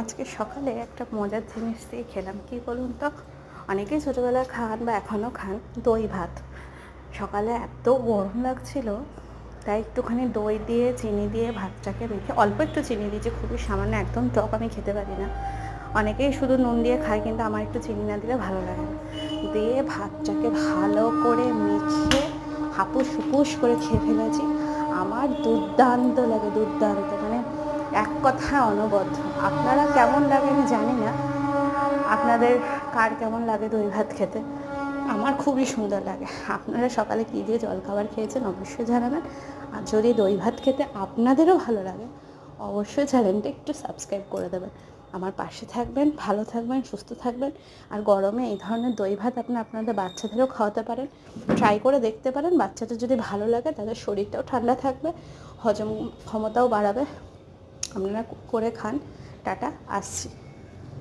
আজকে সকালে একটা মজার জিনিস দিয়ে খেলাম। কি বলুন তো? অনেকেই ছোটোবেলায় খান বা এখনও খান দই ভাত। সকালে এত গরম লাগছিল, তাই একটুখানি দই দিয়ে, চিনি দিয়ে ভাতটাকে মেখে, অল্প একটু চিনি দিয়েছি খুবই সামান্য একদম টক আমি খেতে পারি না। অনেকেই শুধু নুন দিয়ে খায়, কিন্তু আমার একটু চিনি না দিলে ভালো লাগে না। দিয়ে ভাতটাকে ভালো করে মেখে হাপুস হুপুস করে খেয়ে ফেলেছি। আমার দুর্দান্ত লাগে, দুর্দান্ত। মানে এক কথায় অনবদ্য। আপনারা কেমন লাগে আমি জানি না। আপনাদের কার কেমন লাগে দই ভাত খেতে? আমার খুবই সুন্দর লাগে। আপনারা সকালে কী দিয়ে জলখাবার খেয়েছেন অবশ্যই জানাবেন। আর যদি দই ভাত খেতে আপনাদেরও ভালো লাগে, অবশ্যই চ্যানেলটা একটু সাবস্ক্রাইব করে দেবেন। আমার পাশে থাকবেন, ভালো থাকবেন, সুস্থ থাকবেন। আর গরমে এই ধরনের দই ভাত আপনি আপনাদের বাচ্চাদেরও খাওয়াতে পারেন। ট্রাই করে দেখতে পারেন, বাচ্চাদের যদি ভালো লাগে, তাদের শরীরটাও ঠান্ডা থাকবে, হজম ক্ষমতাও বাড়াবে। আপনারা করে খান। টাটা আসছি।